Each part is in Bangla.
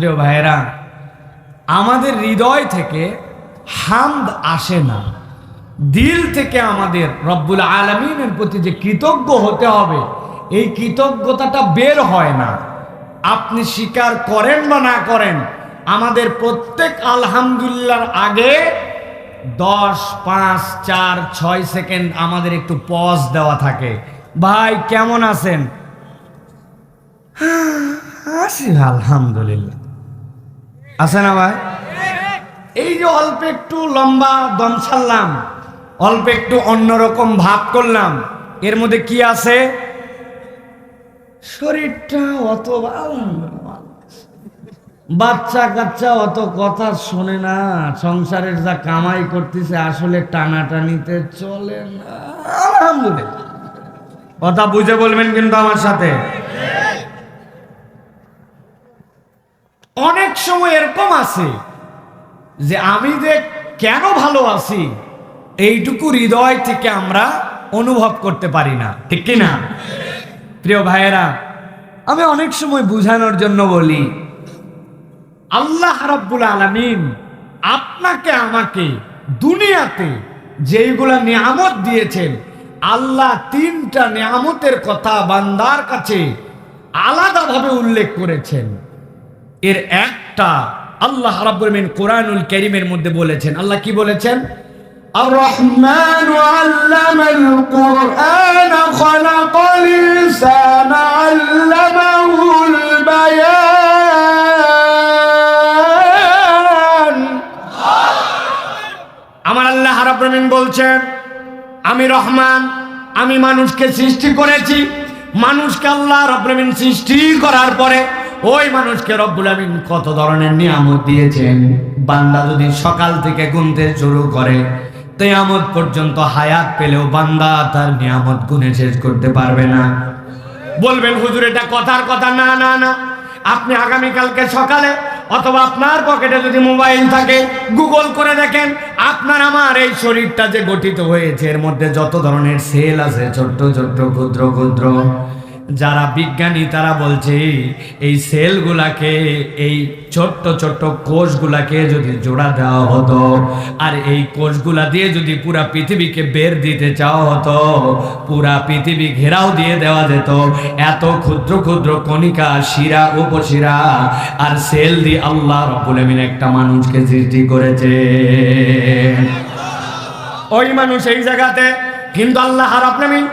প্রিয় ভাইয়েরা, আমাদের হৃদয় থেকে হামদ আসে না। দিল থেকে আমাদের রব্বুল আলমিনের প্রতি যে কৃতজ্ঞ হতে হবে, এই কৃতজ্ঞতাটা বের হয় না। আপনি স্বীকার করেন বা না করেন, আমাদের প্রত্যেক আলহামদুলিল্লাহর আগে দশ, পাঁচ, চার, ছয় সেকেন্ড আমাদের একটু পজ দেওয়া থাকে। ভাই, কেমন আছেন? আছি আলহামদুলিল্লাহ। আছে না ভাই? এই যে অল্প একটু লম্বা দম ছাড়লাম, অল্প একটু অন্যরকম ভাব করলাম, এর মধ্যে কি আছে? শরীরটা অত বাচ্চা কাচ্চা অত কথা শোনে না, সংসারের যা কামাই করতেছে আসলে টানাটানিতে চলে না। আলহামদুলিল্লাহ। কথা বুঝে বলবেন কিন্তু আমার সাথে? অনেক সময় এরকম আছে যে আমি যে কেন ভালো আছি, এইটুকু হৃদয় থেকে আমরা অনুভব করতে পারি না। ঠিক কি না প্রিয় ভাইয়েরা, আমি অনেক সময় বুঝানোর জন্য বলি, আল্লাহ রাব্বুল আলামিন আপনাকে, আমাকে দুনিয়াতে যেইগুলা নিয়ামত দিয়েছেন, আল্লাহ তিনটা নিয়ামতের কথা বান্দার কাছে আলাদাভাবে উল্লেখ করেছেন। এর একটা আল্লাহ রাব্বুল আলামিন কোরআনুল কারীমের মধ্যে বলেছেন আল্লাহ কি বলেছেন الرحمن علم القرآن خلق الإنسان علمه البيان আমার আল্লাহ রাব্বুল আলামিন বলছেন আমি রহমান আমি মানুষকে সৃষ্টি করেছি মানুষকে আল্লাহ রাব্বুল আলামিন সৃষ্টি করার পরে ওই মানুষকে রব্বুল আমিন কত ধরনের নিয়ামত দিয়েছেন? বান্দা যদি সকাল থেকে গুনতে শুরু করে তেয়ামত পর্যন্ত হায়াত পেলেও বান্দা তার নিয়ামত গুনে শেষ করতে পারবে না। বলবেন, হুজুর, এটা কথার কথা। না না না। আপনি আগামীকালকে সকালে অথবা আপনার পকেটে যদি মোবাইল থাকে, গুগল করে দেখেন, আপনার, আমার এই শরীরটা যে গঠিত হয়েছে, এর মধ্যে যত ধরনের সেল আছে, ছোট্ট ছোট্ট, ক্ষুদ্র ক্ষুদ্র যারা বিজ্ঞানী, তারা বলছে, এই সেলগুলাকে, এই ছোট্ট ছোট্ট কোষগুলাকে যদি জোড়া দেওয়া হতো, আর এই কোষগুলা দিয়ে যদি পুরা পৃথিবীকে বের দিতে চাওয়া হতো, পুরা পৃথিবী ঘেরাও দিয়ে দেওয়া যেত। এত ক্ষুদ্র ক্ষুদ্র কণিকা, শিরা, উপশিরা, আর সেল দিয়ে আল্লাহ আমিন একটা মানুষকে সৃষ্টি করেছে। ওই মানুষ এই জায়গাতে, কিন্তু আল্লাহ রাব্বুল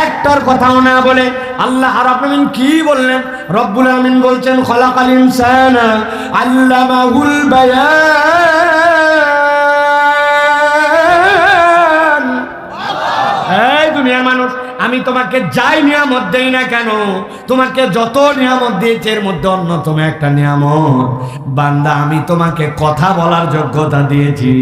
একটার কথাও না বলে আল্লাহ রাবিন কি বললেন? রব্বুল আমিন বলছেন খলাকাল ইনসান আল্লামাহুল বায়ান। এই দুনিয়ার মানুষ। আমি তোমাকে যাই নিয়ামত দেই না কেন? তোমাকে যত নিয়ামত দিয়েছে, এর মধ্যে অন্যতম একটা নিয়ামত। বান্দা, আমি তোমাকে কথা বলার যোগ্যতা দিয়েছি।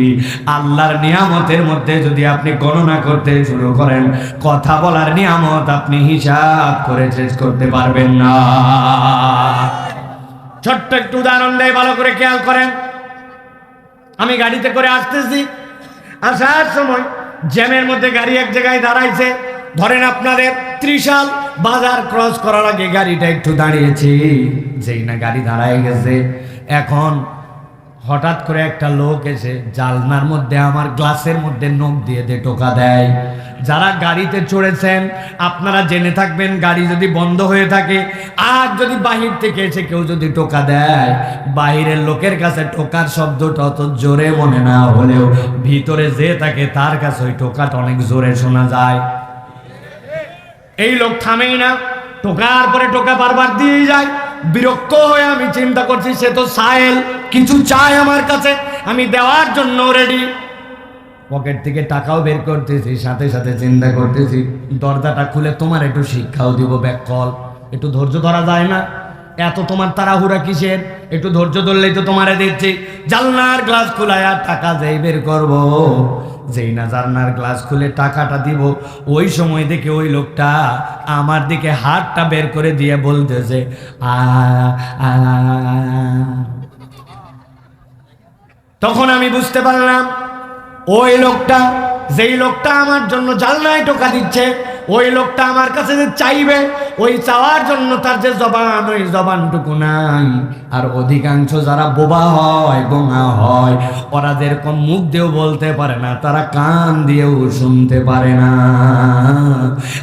আল্লাহর নিয়ামতের মধ্যে যদি আপনি গণনা করতে শুরু করেন, কথা বলার নিয়ামত আপনি হিসাব করে শেষ করতে পারবেন না। ছোট্ট একটু উদাহরণ দেয়, ভালো করে খেয়াল করেন। আমি গাড়িতে করে আসতেছি। আসার সময় জ্যামের মধ্যে গাড়ি এক জায়গায় দাঁড়াইছে। ধরেন আপনাদের ত্রিশাল বাজার ক্রস করার আগে গাড়িটা একটু দাঁড়িয়েছে। যেই না গাড়ি দাঁড়ায় গেছে। এখন হঠাৎ করে একটা লোক এসে জালনার মধ্যে আমার গ্লাসের মধ্যে নখ দিয়ে দিয়ে টোকা দেয়। যারা গাড়িতে চড়েছেন, আপনারা জেনে থাকবেন গাড়ি যদি বন্ধ হয়ে থাকে, আর যদি বাহির থেকে এসে কেউ যদি টোকা দেয়, বাহিরের লোকের কাছে টোকার শব্দটা অত জোরে মনে না হলেও ভিতরে যে থাকে তার কাছে ওই টোকাটা অনেক জোরে শোনা যায়। এই লোক থামেই না। টোকার পরে টোকা বারবার দিয়ে যায়। বিরক্ত হয়ে আমি চিন্তা করছি, সে তো সাহেল কিছু চায় আমার কাছে। আমি দেওয়ার জন্য রেডি পকেট থেকে টাকাও বের করতেছি, সাথে সাথে চিন্তা করতেছি, দরজাটা খুলে তোমার একটু শিক্ষাও দিব, ব্যাক কল। একটু ধৈর্য ধরা যায় না? এত তোমার তাড়াহুড়া কিসের? একটু ধৈর্য ধরলেই তো তোমারে দিচ্ছি জালনার গ্লাস খুলায় আর টাকা যেই বের করব যেই না জালনার গ্লাস খুলে টাকাটা দিব, ওই সময় দেখে ওই লোকটা আমার দিকে হাতটা বের করে দিয়ে বলতেছে আ। তখন আমি বুঝতে পারলাম, ওই লোকটা, যেই লোকটা আমার জন্য জালনায় টোকা দিচ্ছে, ওই লোকটা আমার কাছে যে চাইবে, ওই চাওয়ার জন্য তার যে জবান, ওই জবানটুকু নাই আর অধিকাংশ যারা বোবা হয় বোঙা হয়, ওরা যেরকম মুখ দিয়েও বলতে পারে না, তারা কান দিয়েও শুনতে পারে না।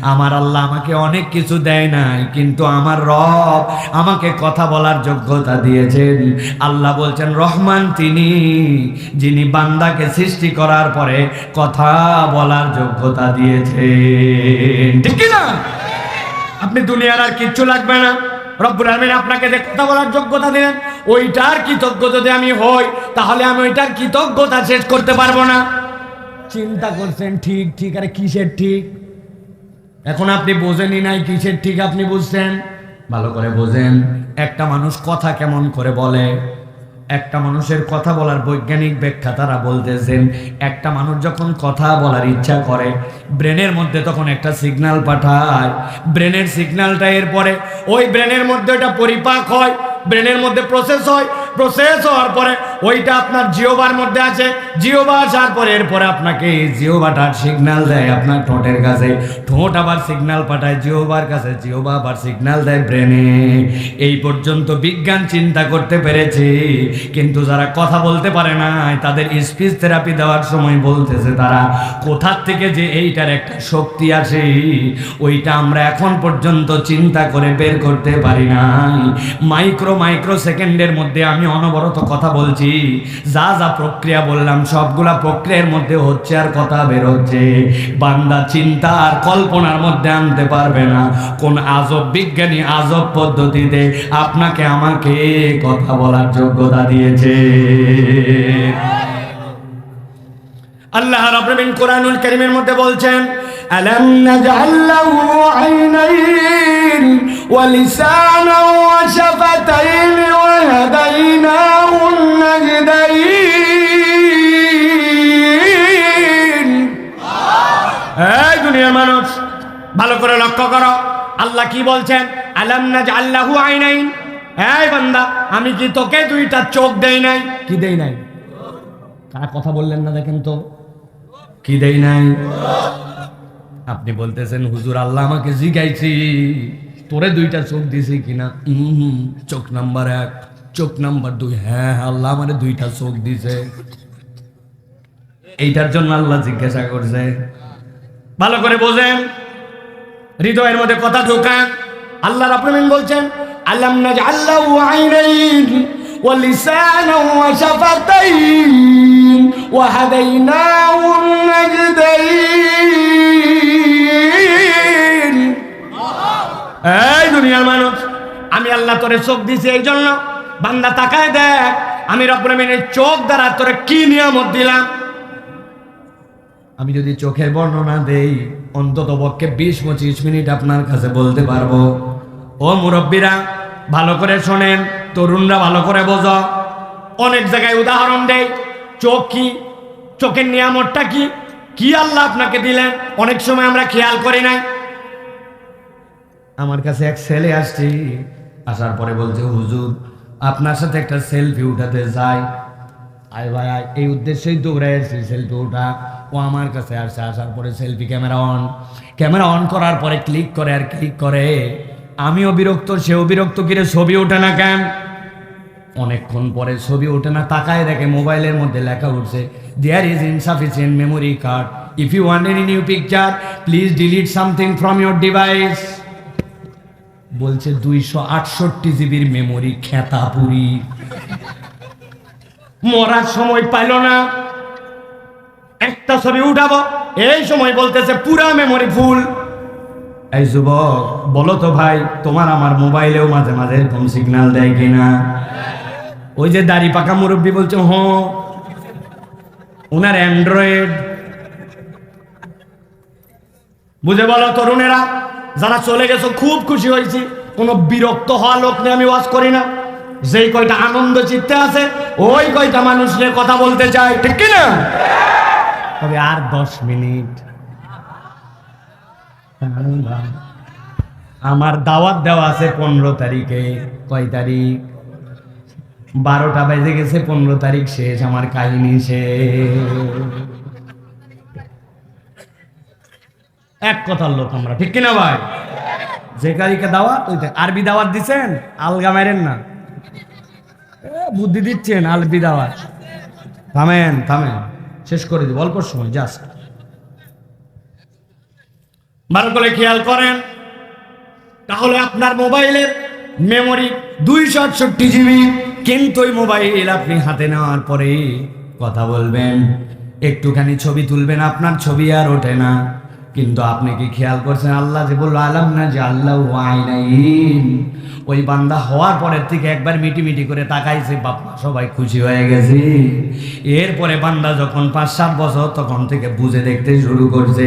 আমার আল্লাহ আমাকে অনেক কিছু দেয় নাই, কিন্তু আমার রব আমাকে কথা বলার যোগ্যতা দিয়েছেন। আল্লাহ বলছেন, রহমান তিনি, যিনি বান্দাকে সৃষ্টি করার পরে কথা বলার যোগ্যতা দিয়েছেন। ঠিক না? আপনি দুনিয়ার আর কিচ্ছু লাগবে না। রব্বুল আলমিন আপনাকে যে কথা বলার যোগ্যতা দিলেন, ওইটার কৃতজ্ঞ যদি আমি হই, তাহলে আমি ওইটার কৃতজ্ঞতা শেষ করতে পারব না। চিন্তা করছেন, ঠিক ঠিক, আরে কিসের ঠিক? এখন আপনি বোঝেনি নাই কিসের ঠিক, আপনি বুঝছেন? ভালো করে বোঝেন, একটা মানুষ কথা কেমন করে বলে? একটা মানুষের কথা বলার বৈজ্ঞানিক ব্যাখ্যা তারা বলতেছেন, একটা মানুষ যখন কথা বলার ইচ্ছা করে, ব্রেনের মধ্যে তখন একটা সিগনাল পাঠায়। ব্রেনের সিগনালটা এরপরে, ওই ব্রেনের মধ্যে ওটা পরিপাক হয়, ব্রেনের মধ্যে প্রসেস হয় প্রসেস হওয়ার পরে ওইটা আপনার জিওবার মধ্যে আছে। জিওবা আসার পরে এরপরে আপনাকে জিওবাটার সিগন্যাল দেয় আপনার ঠোঁটের কাছে। ঠোঁট আবার সিগন্যাল পাঠায় জিওবার কাছে। জিওবা আবার সিগন্যাল দেয় ব্রেনে এই পর্যন্ত বিজ্ঞান চিন্তা করতে পেরেছি, কিন্তু যারা কথা বলতে পারে না তাদের স্পিচ থেরাপি দেওয়ার সময় বলতেছে তারা, কোথার থেকে যে এইটার একটা শক্তি আসে, ওইটা আমরা এখন পর্যন্ত চিন্তা করে বের করতে পারি নাই। মাইক্রো মাইক্রো সেকেন্ডের মধ্যে আমি অনবরত কথা বলছি যা যা প্রক্রিয়া বললাম, সবগুলা প্রক্রিয়ার মধ্যে হচ্ছে আর কথা বেরোচ্ছে বান্দা চিন্তা আর কল্পনার মধ্যে আনতে পারবে না। কোন আজব বিজ্ঞানী আজব পদ্ধতিতে আপনাকে আমাকে কথা বলার যোগ্যতা দিয়েছে। আল্লাহ রবীন্দ্র কোরআনুল করিমের মধ্যে বলছেন, আলাম নাজআল লাহু আইনাইন ولسانا وشفتين وهديناه النجدين এই দুনিয়ার মানুষ ভালো করে লক্ষ্য করো আল্লাহ কি বলছেন আলাম নাজ আল্লাহু আইনাইন এই বান্দা আমি কি তোকে দুইটা চোখ দেই নাই কি দেই নাই কারা কথা বললেন না দেখেন তো কি দেই নাই আপনি বলতেছেন হুজুর আল্লাহ আমাকে জিগাইছি তোরে দুইটা চোখ দিছি কিনা? উম, চোখ নাম্বার এক চোখ নাম্বার দুই। হ্যাঁ আল্লাহ আমারে দুইটা চোখ দিছে। এইটার জন্য আল্লাহ জিজ্ঞাসা করছে। ভালো করে বোঝেন। হৃদয়ের মধ্যে কথা ঢোকান। আল্লাহ রাব্বুল বলছেন আল্লাম নাজআল্লাহু আইনাইন ওয়া লিসানান ওয়া শাফাতাইন এই দুনিয়ার মানুষ, আমি আল্লাহ তোরে চোখ দিছি এই জন্য। বান্দা তাকায় দেখ, আমি রব্বুল চোখ দ্বারা তোরে কি নিয়ামত দিলাম? আমি যদি চোখের বর্ণনা দেই, অন্তত পক্ষে বিশ, পঁচিশ মিনিট আপনার কাছে বলতে পারব। ও মুরব্বীরা, ভালো করে শোনেন, তরুণরা ভালো করে বোঝো। অনেক জায়গায় উদাহরণ দেই, চোখ কি, চোখের নিয়ামতটা কি? কি আল্লাহ আপনাকে দিলেন? অনেক সময় আমরা খেয়াল করি নাই। আমার কাছে এক ছেলে আসছি। আসার পরে বলছে হুজুর আপনার সাথে একটা সেলফি উঠাতে যাই। আয় ভাই আয়, এই উদ্দেশ্যেই দৌড়াই আসছি সেলফি ওঠা। ও আমার কাছে আসছে আসার পরে selfie camera on camera on করার পরে ক্লিক করে আর ক্লিক করে আমিও বিরক্ত সেও বিরক্ত কিরে ছবি ওঠে না কেন? অনেকক্ষণ পরে ছবি ওঠে না তাকায় দেখে মোবাইলের মধ্যে লেখা উঠছে there is insufficient memory card if you want any new picture please delete something from your device বলছে দুইশো আটষট্টি জিবির মেমোরি খেতাপুরি মরার সময় পাইল না। একটা ছবি উঠাবো। এই সময় বলতেছে, পুরা মেমোরি ফুল। এই যুবক, বলো তো ভাই, তোমার আমার মোবাইলেও মাঝে মাঝে এরকম সিগন্যাল দেয় কিনা? ওই যে দাড়ি পাকা মুরব্বী বলছে, হ। ওনার অ্যান্ড্রয়েড। বুঝে বলো তরুণেরা? যারা চলে গেছো, খুব খুশি হয়েছি। কোনো বিরক্ত হওয়া লোক নিয়ে আমি ওয়াজ করি না। যেই কয়টা আনন্দ চিত্তে আছে, ওই কয়টা মানুষ নিয়ে কথা বলতে চাই ঠিক কি না? তবে আর দশ মিনিট। আমার দাওয়াত দেওয়া আছে পনেরো তারিখে। কয় তারিখ? বারোটা বেজে গেছে, পনেরো তারিখ শেষ, আমার কাহিনী শেষ। এক কথার লোক আমরা, ঠিক কিনা ভাই? যে কারিকে দাওয়াত ওই আরবি দাওয়াত দিচ্ছেন আলগা মেরেন না। বুদ্ধি দিচ্ছেন আরবি দাওয়াত। থামেন থামেন, শেষ করে দিব, অল্প সময় জাস্ট ভালো করে খেয়াল করেন, তাহলে আপনার মোবাইলের মেমোরি দুইশো আটষট্টি জিবি, কিন্তু ওই মোবাইল আপনি হাতে নেওয়ার পরে কথা বলবেন। একটুখানি ছবি তুলবেন, আপনার ছবি আর ওঠে না। কিন্তু আপনি কি খেয়াল করছেন? আল্লাহ যে বলল, আলাম না যে আল্লাহ ওই বান্দা হওয়ার পরের থেকে একবার মিটি মিটি করে তাকাইছে বাপমা সবাই খুশি হয়ে গেছে। এরপরে বান্দা যখন পাঁচ সাত বছর তখন থেকে বুঝে দেখতে শুরু করছে,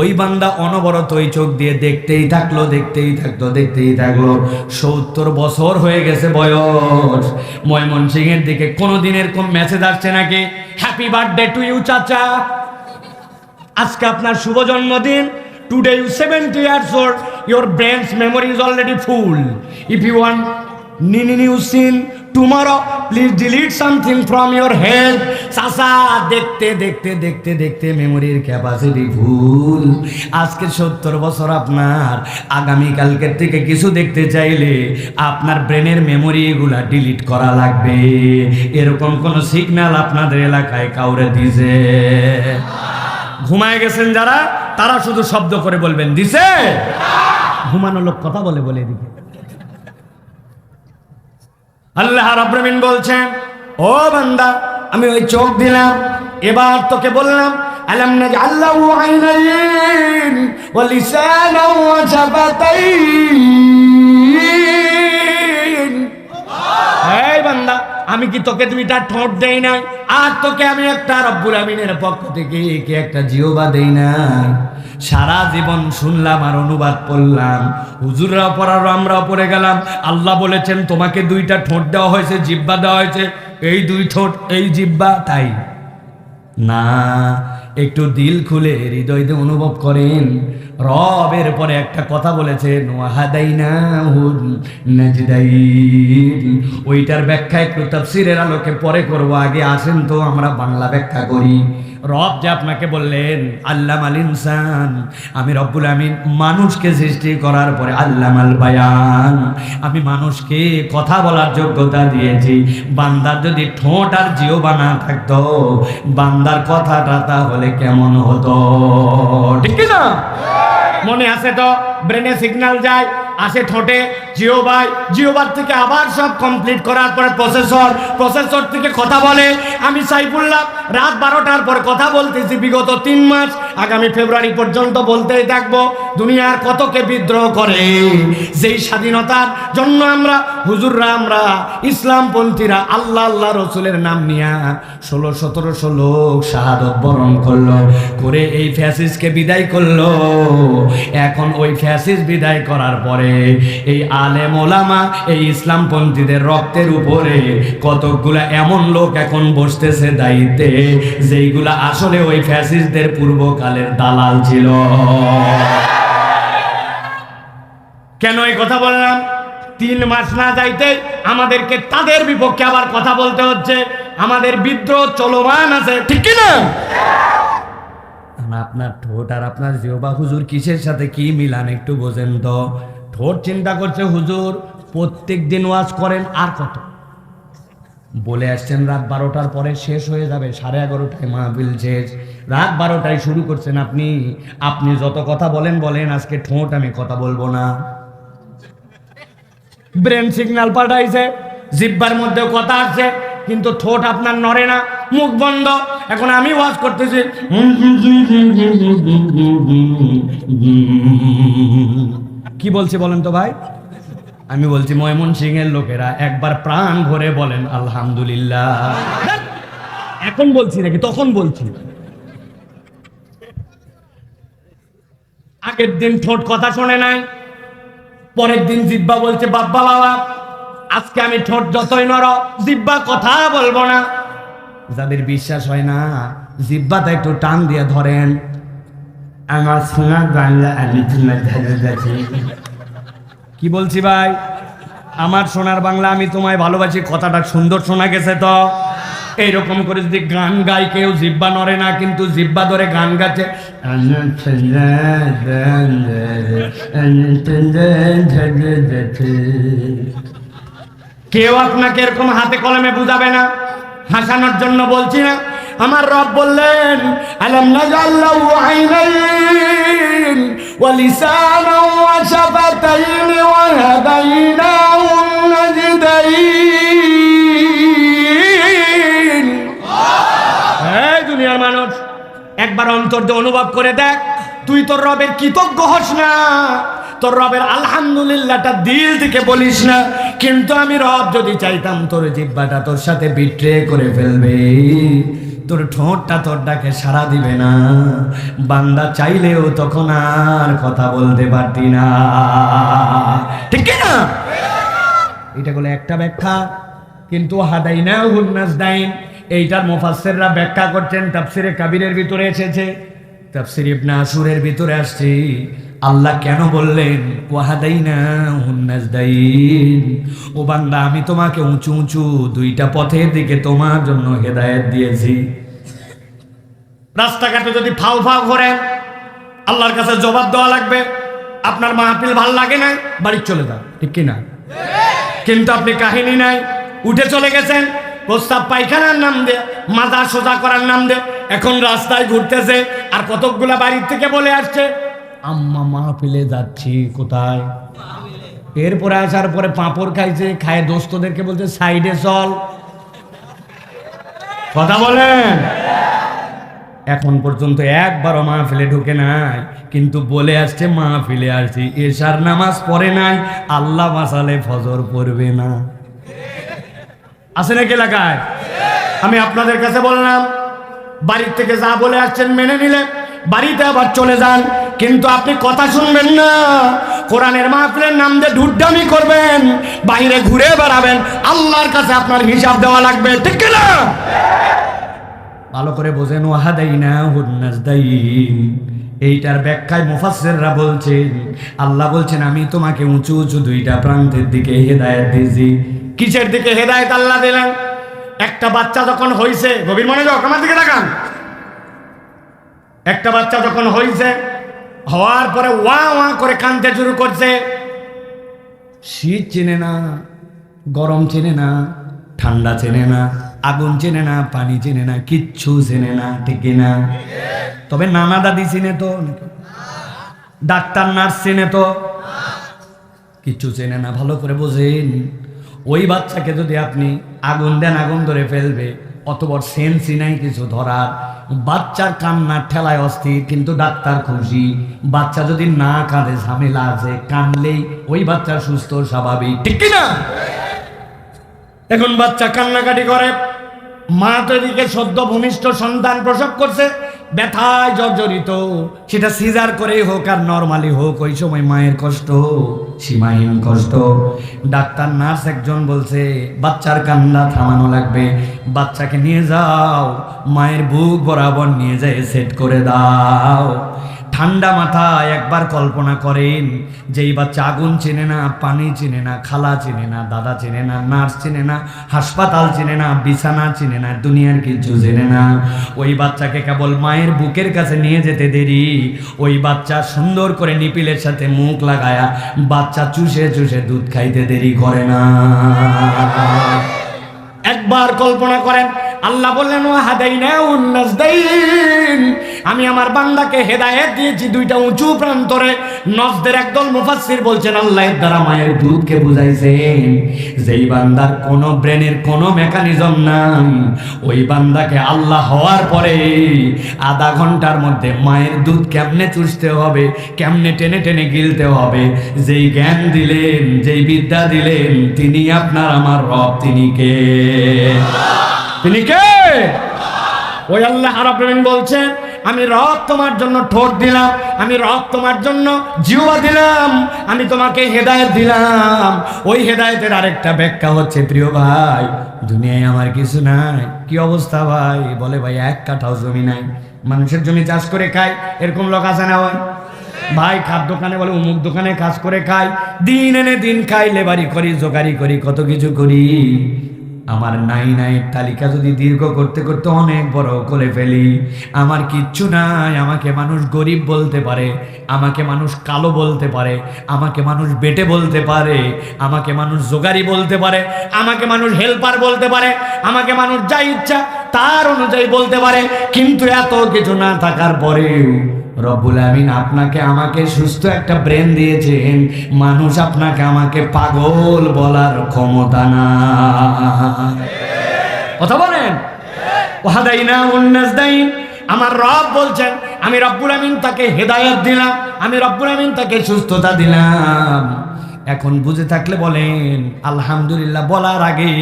ওই বান্দা অনবরত ওই চোখ দিয়ে দেখতেই থাকল দেখতেই থাকল দেখতেই থাকল। সত্তর বছর হয়ে গেছে বয়স। ময়মন সিং দিকে কোনো দিনের কোন মেসেজ আসছে নাকি? হ্যাপি বার্থডে টু ইউ চাচা। আজকে আপনার শুভ জন্মদিন। Today you seventy years old your brains memory is already full if you want any new scene tomorrow please delete something from your head চাষা দেখতে দেখতে দেখতে দেখতে মেমোরির ক্যাপাসিটি ভুল আজকে সত্তর বছর আপনার। আগামীকালকের থেকে কিছু দেখতে চাইলে আপনার ব্রেনের মেমোরি এগুলা ডিলিট করা লাগবে। এরকম কোনো সিগন্যাল আপনাদের এলাকায় কাউরে দিছে। ঘুমায় গেছেন যারা তারা শুধু শব্দ করে বলবেন দিছে? ঘুমানো লোক কথা বলে বলে দিকে আল্লাহ রাব্রমিন বলছেন ও বান্দা আমি ওই চোখ দিলাম এবার তোকে বললাম আলাম না আল্লাহু আইনাইন ওয়া লিসানাও ওয়া শাফাতাইন এই বান্দা আমি কি তোকে তুমি দুইটা ঠোঁট দেই নাই? আর তোকে আমি একটা রব্বুল আমিনের পক্ষ থেকে কি একটা জিওবা দেই নাই। সারা জীবন শুনলাম আর অনুবাদ পড়লাম হুজুররা পড়ার আমরা পড়ে গেলাম। আল্লাহ বলেছেন, তোমাকে দুইটা ঠোঁট দেওয়া হয়েছে জিব্বা দেওয়া হয়েছে। এই দুই ঠোঁট, এই জিব্বা তাই। না, একটু দিল খুলে হৃদয় দিয়ে অনুভব করেন। রবের পরে একটা কথা বলেছেন ওইটার ব্যাখ্যা একটু তাফসিরের আলোকে পরে করব। আগে আসেন তো, আমরা বাংলা ব্যাখ্যা করি। রব যে আপনাকে বললেন আল্লাহ আল ইনসান, আমি রব্বুল আমিন মানুষকে সৃষ্টি করার পরে আল্লাহ আল বায়ান। আমি মানুষকে কথা বলার যোগ্যতা দিয়েছি। বান্দার যদি ঠোঁট আর জিও বানা থাকতো, বান্দার কথাটা তাহলে কেমন হতো? ঠিক না মনে আছে তো? ব্রেনে সিগন্যাল যায়, আসে ঠোঁটে জিওবাই জিওবার থেকে আবার সব কমপ্লিট করার পরে প্রসেসর প্রসেসর থেকে কথা বলে। আমি সাইফুল্লাহ রাত বারোটার পর কথা বলতেছি, বিগত তিন মাস, আগামী ফেব্রুয়ারি পর্যন্ত বলতেই থাকব, দুনিয়ার কতকে বিদ্রোহ করে। যেই স্বাধীনতার জন্য আমরা, হুজুররা আমরা, ইসলামপন্থীরা আল্লাহ আল্লাহ রসুলের নাম নিয়া ষোলো সতেরোশো লোক শাহাদত বরণ করল, করে এই ফ্যাসিসকে বিদায় করল। এখন ওই ফ্যাসিস বিদায় করার পরে এই আলেম ওলামা এই ইসলামপন্থীদের রক্তের উপরে কতকগুলা এমন লোক এখন বসতেছে দায়িত্বে, যেইগুলা আসলে ওই ফ্যাসিসদের পূর্বকালের দালাল ছিল। কেন এই কথা বললাম? তিন মাস না যাইতে আমাদেরকে তাদের বিপক্ষে আবার কথা বলতে হচ্ছে। আমাদের বিদ্রোহ চলমান আছে, ঠিক কি না, আপনার ঠোঁট আর আপনার জিওবা হুজুর কিসের সাথে কি মিলান একটু বোঝেন তো। ঠোঁট চিন্তা করছে হুজুর, প্রত্যেক দিন ওয়াজ করেন আর কত? বলে আসছেন রাত বারোটার পরে শেষ হয়ে যাবে, সাড়ে এগারোটায় মাহবিল শেষ। রাত বারোটায় শুরু করছেন আপনি। আপনি যত কথা বলেন বলেন, আজকে ঠোঁট আমি কথা বলব না। ব্রেন সিগন্যাল পাঠাইছে, জিব্বার মধ্যে কথা আছে কিন্তু ঠোঁট আপনার নড়ে না, মুখ বন্ধ। এখন আমি ওয়াজ করতেছি। কি বলছি বলেন তো ভাই? আমি বলছি, ময়মন সিং এর লোকেরা একবার প্রাণ ভরে বলেন, আলহামদুলিল্লাহ। এখন বলছি নাকি? তখন বলছি। আগের দিন ঠোঁট কথা শোনে নাই, পরের দিন জিব্বা বলছে, বাব্বা বাবা, আজকে আমি ঠোঁট যতই নর জিব্বা কথা বলব না। যাদের বিশ্বাস হয় না, জিব্বাটা একটু টান দিয়ে ধরেন। আমার সোনার বাংলা আমি তোমার ধারে যাচ্ছি কি বলছি ভাই? আমার সোনার বাংলা আমি তোমায় ভালোবাসি কথাটা সুন্দর শোনা গেছে তো? এইরকম করে যদি গান গায় কেউ জিব্বা নড়ে না কিন্তু জিব্বা ধরে গান গাচ্ছে। কেউ আপনাকে এরকম হাতে কলমে বুঝাবে না হাসানোর জন্য বলছি না। আমার রব বললেন, আলম নাজাল্লাহু আইনাইন ওয়া লিসানাও ওয়া শাফাতাইন ওয়া হাদাইনাহু নাজদাইন। এই দুনিয়ার মানুষ, একবার অন্তর দিয়ে অনুভব করে দেখ, তুই তোর রবের কৃতজ্ঞ হস না, তোর রবের আলহামদুলিল্লাহটা দিল থেকে বলিস না, কিন্তু আমি রব যদি চাইতাম তোর জিব্বাটা তোর সাথে বিট্রে করে ফেলবে। তোর ঠোঁটটা তোর ডাকে সারা দিবে না। বান্দা চাইলেও তখন আর কথা বলতে পারতি না। ঠিক না? এটা বলে একটা ব্যাখ্যা। কিন্তু হাদাইনা হুন্নাস দাইন এইটার মুফাসসিররা ব্যাখ্যা করছেন, তাফসিরে কাবিরের ভিতরে এসেছে। তাফসির ইবনে আসুরের ভিতরে আসছে। আল্লাহ কেন বললেন, ওয়াহাদাইনা হুন্নাস দাইন ও বান্দা, আমি তোমাকে উঁচু উঁচু দুইটা পথের দিকে তোমার জন্য হেদায়েত দিয়েছি। রাস্তাঘাটে যদি ফাও ফাও করেন, আল্লাহর কাছে জবাব দেওয়া লাগবে, আপনার মাহফিল ভালো লাগে না বাড়ি চলে যান, ঠিক কি না কিন্তু আপনি কাহিনী নাই, উঠে চলে গেছেন, প্রস্তাব পায়খানার নাম দে, মাজা সোজা করার নাম দে এখন রাস্তায় ঘুরতেছে আর কতকগুলা বাড়ির থেকে বলে আসছে, আম্মা মা মাহফিলে যাচ্ছি, কোথায়? এরপরে আসার পরে পাঁপড় খাইছে, খায় দোস্তদেরকে বলছে, সাইডে চল। কথা বলেন? এখন পর্যন্ত একবারও মাহফিলে ঢুকে নাই, কিন্তু বলে আসছে, মাহফিলে আসছি, এশার নামাজ পড়ে নাই, আল্লাহ বাসালে ফজর পড়বে না। আছে নাকি এলাকায়? আমি আপনাদের কাছে বললাম বাড়ির থেকে যা বলে আসছেন মেনে নিলে। বাড়িতে আবার চলে যান। কিন্তু আপনি কথা শুনবেন না। কোরআনের মাহফিলের নাম দিয়ে ঢুড্ডামি করবেন। বাইরে ঘুরে বেড়াবেন। আল্লাহর কাছে আপনার হিসাব দেওয়া লাগবে। ঠিক না? ভালো করে বোঝেন। ওয়াহাদাইনা হুন্নাজদাইন এইটার ব্যাখ্যায় মুফাসসিররা বলছেন, আল্লাহ বলছেন, আমি তোমাকে উঁচু উঁচু দুইটা প্রান্তের দিকে হেদায়েত দিয়েছি। কিসের দিকে হেদায়েত আল্লাহ দিলেন? একটা বাচ্চা যখন হইছে, গভীর মনোযোগ আমার দিকে তাকান। একটা বাচ্চা যখন হইছে, হওয়ার পরে ওয়া ওয়া করে কানতে শুরু করছে। শীত চেনে না, গরম চেনে না, ঠান্ডা চেনে না, আগুন চেনে না, পানি চেনে না, কিচ্ছু চেনে না ঠিক না। তবে নানা দাদি চেনে তো ডাক্তার, নার্স চেনে তো? কিচ্ছু চেনে না, ভালো করে বোঝেন। ওই বাচ্চাকে যদি আপনি আগুন দেন, আগুন ধরে ফেলবে অতবর সেন্সই নাই কিছু ধরার, বাচ্চার কান্নার ঠেলায় অস্থির, কিন্তু ডাক্তার খুশি। বাচ্চা যদি না কাঁদে, ঝামেলা আছে কানলেই ওই বাচ্চা সুস্থ, স্বাভাবিক। ঠিক না? এখন বাচ্চা কান্নাকাটি করে মা তো এদিকে সদ্য ভূমিষ্ঠ সন্তান প্রসব করছে ব্যথায় জর্জরিত। সেটা সিজার করেই হোক আর নর্মালি হোক, ওই সময় মায়ের কষ্ট, সীমাহীন কষ্ট। ডাক্তার, নার্স একজন বলছে, বাচ্চার কান্না থামানো লাগবে, বাচ্চাকে নিয়ে যাও, মায়ের বুক বরাবর নিয়ে যায় সেট করে দাও। ঠান্ডা মাথায় একবার কল্পনা করেন যেই বাচ্চা আগুন চেনে না, পানি চেনে না, খালা চেনে না, দাদা চেনে না, নার্স চেনে না, হাসপাতাল চেনে না, বিছানা চেনে না, দুনিয়ার কিছু চেনে না। ওই বাচ্চাকে কেবল মায়ের বুকের কাছে নিয়ে যেতে দেরি। ওই বাচ্চা সুন্দর করে নিপিলের সাথে মুখ লাগায়া বাচ্চা চুষে চুষে দুধ খাইতে দেরি করে না। একবার কল্পনা করেন আল্লাহ বললেন ও হাদাইনা উন্নাসদাইন আমি আমার বান্দাকে হেদায়েত দিয়েছি দুইটা উঁচু প্রান্তরে। নজদের একদল মুফাসসির বলছেন, আল্লাহ এর দ্বারা মায়ের দুধকে বুঝাইছেন। যেই বান্দার কোনো ব্রেনের কোনো মেকানিজম নাই, ওই বান্দাকে আল্লাহ হওয়ার পরে আধা ঘণ্টার মধ্যে মায়ের দুধ কেমনে চুষতে হবে, কেমনে টেনে টেনে গিলতে হবে? যেই জ্ঞান দিলেন, যেই বিদ্যা দিলেন, তিনি আপনার, আমার রব, তিনি কে? তিনি কে? ওই আল্লাহ রাব্বুল বলছেন, আমি রব তোমার জন্য ঠোঁট দিলাম, আমি রব তোমার জন্য জিওয়া দিলাম, আমি তোমাকে হেদায়েত দিলাম। ওই হেদায়তের আরেকটা ব্যাখ্যা হচ্ছে, প্রিয় ভাই, দুনিয়ায় আমার কিছু নাই। কি অবস্থা ভাই? বলে ভাই, এক কাঠাও জমি নাই। মানুষের জমি চাষ করে খায়, এরকম লোক আছে না ভাই? ভাই, খাদ দোকানে বলে, অমুক দোকানে কাজ করে খাই, দিন এনে দিন খাই, লেবারি করি, জোগাড়ি করি, কত কিছু করি। আমার নাই নাই তালিকা যদি দীর্ঘ করতে করতে অনেক বড় করে ফেলি, আমার কিচ্ছু নাই, আমাকে মানুষ গরিব বলতে পারে, আমাকে মানুষ কালো বলতে পারে, আমাকে মানুষ বেটে বলতে পারে, আমাকে মানুষ জোগারি বলতে পারে, আমাকে মানুষ হেল্পার বলতে পারে, আমাকে মানুষ যা ইচ্ছা তার অনুযায়ী বলতে পারে, কিন্তু এত কিছু না থাকার পরেও রব্বুল আমিন আপনাকে আমাকে সুস্থ একটা ব্রেন দিয়েছেন। মানুষ আপনাকে আমাকে পাগল বলার ক্ষমতা না কথা বলেন? ওহাদাইনা উন্নাসদাইন আমার রব বলছেন, আমি রব্বুল আমিন তাকে হেদায়ত দিলাম, আমি রব্বুল আমিন তাকে সুস্থতা দিলাম। এখন বুঝে থাকলে বলেন, আলহামদুলিল্লাহ বলার আগে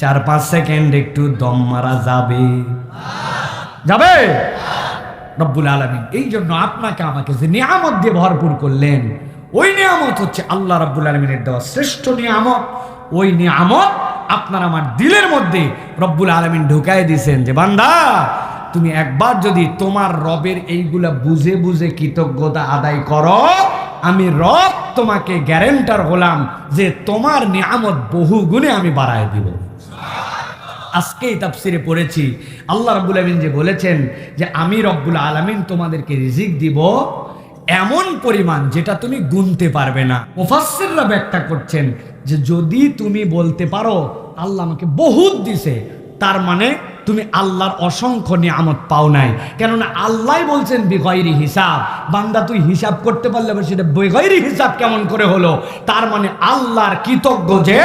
চার পাঁচ সেকেন্ড একটু দম মারা যাবে। যাবে? রব্বুল আলমিন। এই জন্য আপনাকে আমাকে যে নিয়ামত দিয়ে ভরপুর করলেন, ওই নিয়ামত হচ্ছে আল্লাহ রব্বুল আলমিনের দেওয়া শ্রেষ্ঠ নিয়ামত। ওই নিয়ামত আপনার আমার দিলের মধ্যে রব্বুল আলমিন ঢুকাই দিয়েছেন যে, বান্দা, তুমি একবার যদি তোমার রবের এইগুলা বুঝে বুঝে কৃতজ্ঞতা আদায় করো, আমি রব তোমাকে গ্যারেন্টার হলাম যে তোমার নিয়ামত বহু গুণে আমি বাড়ায় দিব। আজকেই তাফসিরে পড়েছি। আল্লাহ রব্বুল আলমিন যে বলেছেন যে, আমি রব্বুল আলমিন তোমাদেরকে রিজিক দিব এমন পরিমাণ যেটা তুমি গুনতে পারবে না। মুফাসসিররা ব্যাখ্যা করছেন যে, যদি তুমি বলতে পারো, আল্লাহ আমাকে বহুত দিছে। তার মানে তুমি আল্লাহর অসংখ্য নিয়ামত পাও নাই। কেননা আল্লাহ বলছেন বেগৈরি হিসাব। বান্দা তুই হিসাব করতে পারলে সেটা বেগৈরি হিসাব কেমন করে হলো? তার মানে আল্লাহর কৃতজ্ঞ যে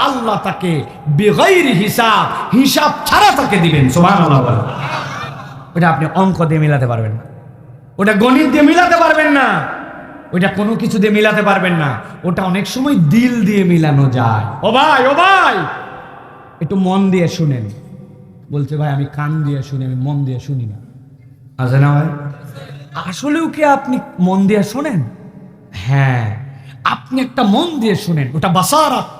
আল্লাহ তাকে বেগৈরি হিসাব হিসাব ছাড়া তাকে দিবেন, সুবহানাল্লাহ বলেন। ওটা আপনি অঙ্ক দিয়ে মিলাতে পারবেন না। ওটা গণিত দিয়ে মিলাতে পারবেন না। ওইটা কোনো কিছু দিয়ে মিলাতে পারবেন না। ওটা অনেক সময় দিল দিয়ে মিলানো যায়। ও ভাই ও ভাই! একটু মন দিয়ে শুনেন। বলছে, ভাই, আমি কান দিয়ে শুনি, আমি মন দিয়ে শুনি না। আছে না ভাই? আসলেও কি আপনি মন দিয়ে শোনেন? হ্যাঁ। আপনি একটা মন দিয়ে শুনেন। ওটা বাসারাত।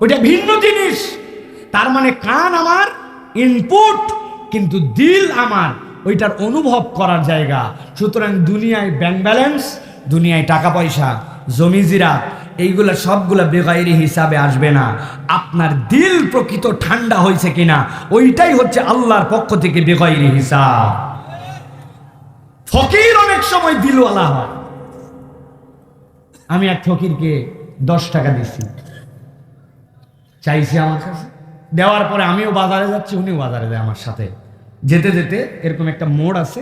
ওটা ভিন্ন জিনিস। তার মানে কান আমার ইনপুট কিন্তু দিল আমার। ওইটার অনুভব করার জায়গা। সুতরাং দুনিয়ায় ব্যাংক ব্যালেন্স দুনিয়ায় টাকা পয়সা জমিজিরা এইগুলা সবগুলা বেগাইরি হিসাবে আসবে না। আপনার দিল প্রকৃত ঠান্ডা হয়েছে কিনা, ওইটাই হচ্ছে আল্লাহর পক্ষ থেকে বেগাইরি হিসাব। ফকির অনেক সময় দিলওয়ালা হয়। আমি এক ফকিরকে দশ টাকা দিচ্ছি চাইছি আমার কাছে। দেওয়ার পরে আমিও বাজারে যাচ্ছি, উনিও বাজারে যায় আমার সাথে। যেতে যেতে এরকম একটা মোড় আছে,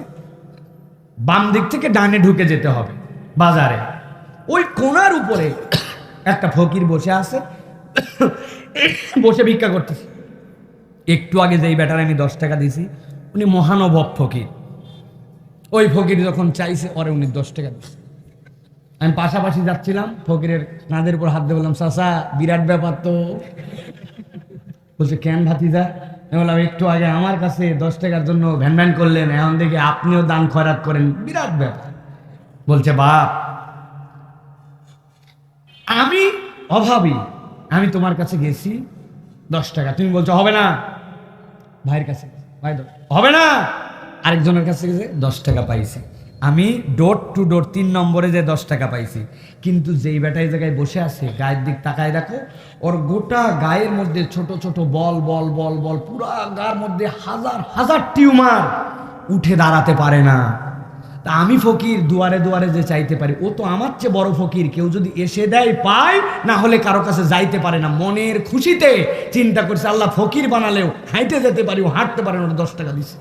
বাম দিক থেকে ডানে ঢুকে যেতে হবে বাজারে। ওই কোনার উপরে একটা ফকির বসে আছে, বসে ভিক্ষা করতেছে। একটু আগে যেই ব্যাটার আমি দশ টাকা দিছি উনি মহানুভব ফকির। ওই ফকির যখন চাইছে, ওরে উনি দশ টাকা দিচ্ছে আমি পাশাপাশি যাচ্ছিলাম, ফকিরের কাঁধের উপর হাত দিয়ে বললাম, চাচা, বিরাট ব্যাপার তো। বলছে, কেন ভাতিজা? আমি বললাম, একটু আগে আমার কাছে দশ টাকার জন্য ভ্যান ভ্যান করলেন, এখন দেখে আপনিও দান খয়রাত করেন। বিরাট ব্যাপার। বলছে, বাপ, আমি অভাবী। আমি তোমার কাছে গেছি দশ টাকা। তুমি বলছো, হবে না। ভাইয়ের কাছে ভাই। হবে না? আরেকজনের কাছে গেছে, দশ টাকা পাইছি। আমি ডোর টু ডোর তিন নম্বরে যে দশ টাকা পাইছি। কিন্তু যেই বেটা এই জায়গায় বসে আছে, গায়ের দিক তাকায় রাখো ওর গোটা গায়ের মধ্যে ছোট ছোট বল বল বল বল, পুরা গার মধ্যে হাজার হাজার টিউমার উঠে দাঁড়াতে পারে না। তা আমি ফকির, দুয়ারে দুয়ারে যে চাইতে পারি, ও তো আমার চেয়ে বড় ফকির, কেউ যদি এসে দেয় পায়, না হলে কারও কাছে যাইতে পারে না। মনের খুশিতে চিন্তা করছে, আল্লাহ ফকির বানালেও হাইটে যেতে পারি, ও হাঁটতে পারে না দশ টাকা দিছে।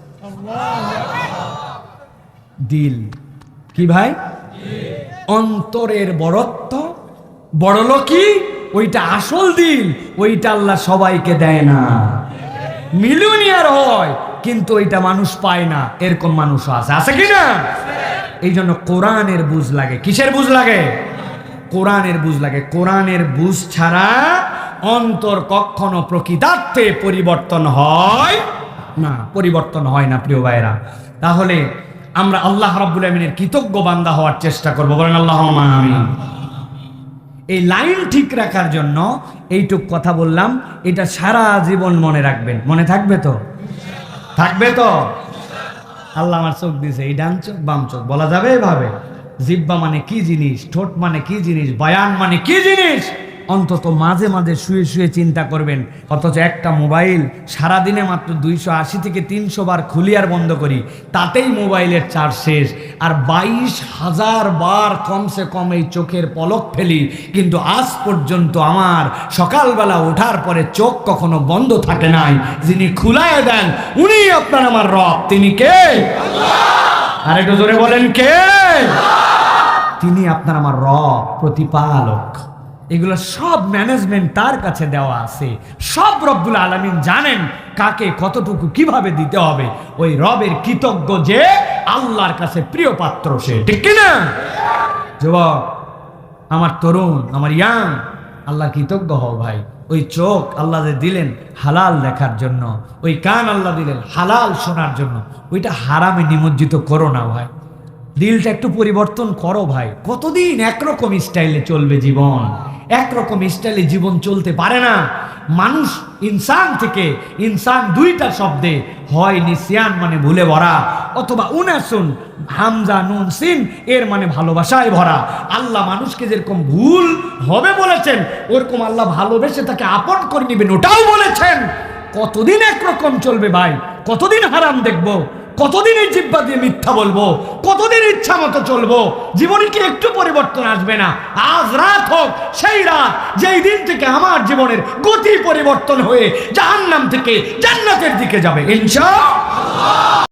দিল। কি ভাই? অন্তরের বড়ত্ব বড়লোকি ওইটা আসল দিল, ওইটা আল্লাহ সবাইকে দেয় না। মিলিয়নিয়ার হয়, কিন্তু ওইটা মানুষ পায় না। এরকম মানুষও আছে। আছে কি না? এই জন্য কোরআনের বুঝ লাগে। কিসের বুঝ লাগে? কোরআনের বুঝ লাগে। কোরআনের বুঝ ছাড়া অন্তর কখনো প্রকৃতার্থে পরিবর্তন হয় না। পরিবর্তন হয় না, প্রিয় ভাইরা তাহলে আমরা আল্লাহ রাব্বুল আমিনের কৃতজ্ঞ বান্দা হওয়ার চেষ্টা করব। বলেন আল্লাহ এই লাইন ঠিক রাখার জন্য এইটুক কথা বললাম, এটা সারা জীবন মনে রাখবেন। মনে থাকবে তো? থাকবে তো? আল্লাহ আমার চোখ দিছে, এই ডান চোখ, বাম চোখ, বলা যাবে এভাবে। জিব্বা মানে কি জিনিস, ঠোঁট মানে কি জিনিস, বয়ান মানে কি জিনিস? অন্তত মাঝে মাঝে শুয়ে শুয়ে চিন্তা করবেন। অথচ একটা মোবাইল সারাদিনে মাত্র দুইশো আশি থেকে তিনশো বার খুলি আর বন্ধ করি। তাতেই মোবাইলের চার্জ শেষ। আর বাইশ হাজার বার কমসে কম এই চোখের পলক ফেলি। কিন্তু আজ পর্যন্ত আমার সকালবেলা ওঠার পরে চোখ কখনো বন্ধ থাকে নাই। যিনি খুলায় দেন, উনি আপনার আমার রব। তিনি কে? আর একটু জোরে বলেন, কে? তিনি আপনার আমার রব, প্রতিপালক। এগুলো সব ম্যানেজমেন্ট তার কাছে দেওয়া আছে। সব রব্বুল আলমিন জানেন কাকে কতটুকু কীভাবে দিতে হবে। ওই রবের কৃতজ্ঞ যে আল্লাহর কাছে প্রিয় পাত্র সে। ঠিক কিনা? যুবক, আমার তরুণ, আমার ইয়াং আল্লাহ কৃতজ্ঞ হও ভাই। ওই চোখ আল্লাহ যে দিলেন হালাল দেখার জন্য, ওই কান আল্লাহ দিলেন হালাল শোনার জন্য, ওইটা হারামে নিমজ্জিত করো না ভাই। দিলটা একটু পরিবর্তন করো ভাই। কতদিন একরকম স্টাইলে চলবে জীবন? একরকম স্টাইলে জীবন চলতে পারে না। মানুষ ইনসান থেকে, ইনসান দুইটা শব্দে হয় নিসিয়ান মানে ভুলে ভরা, অথবা উনাসুন, হামজা, নুন, সিন, এর মানে ভালোবাসায় ভরা। আল্লাহ মানুষকে যেরকম ভুল হবে বলেছেন, ওরকম আল্লাহ ভালোবেসে তাকে আপন করে নেবেন, ওটাও বলেছেন। কতদিন একরকম চলবে ভাই? কতদিন হারাম দেখব? কতদিন এই জিব্বা দিয়ে মিথ্যা বলব? কতদিন ইচ্ছা মতো চলবো? জীবনে কি একটু পরিবর্তন আসবে না? আজ রাত হোক, সেই রাত, যেই দিন থেকে আমার জীবনের গতি পরিবর্তন হয়ে জাহান্নাম থেকে জান্নাতের দিকে যাবে। ইনশা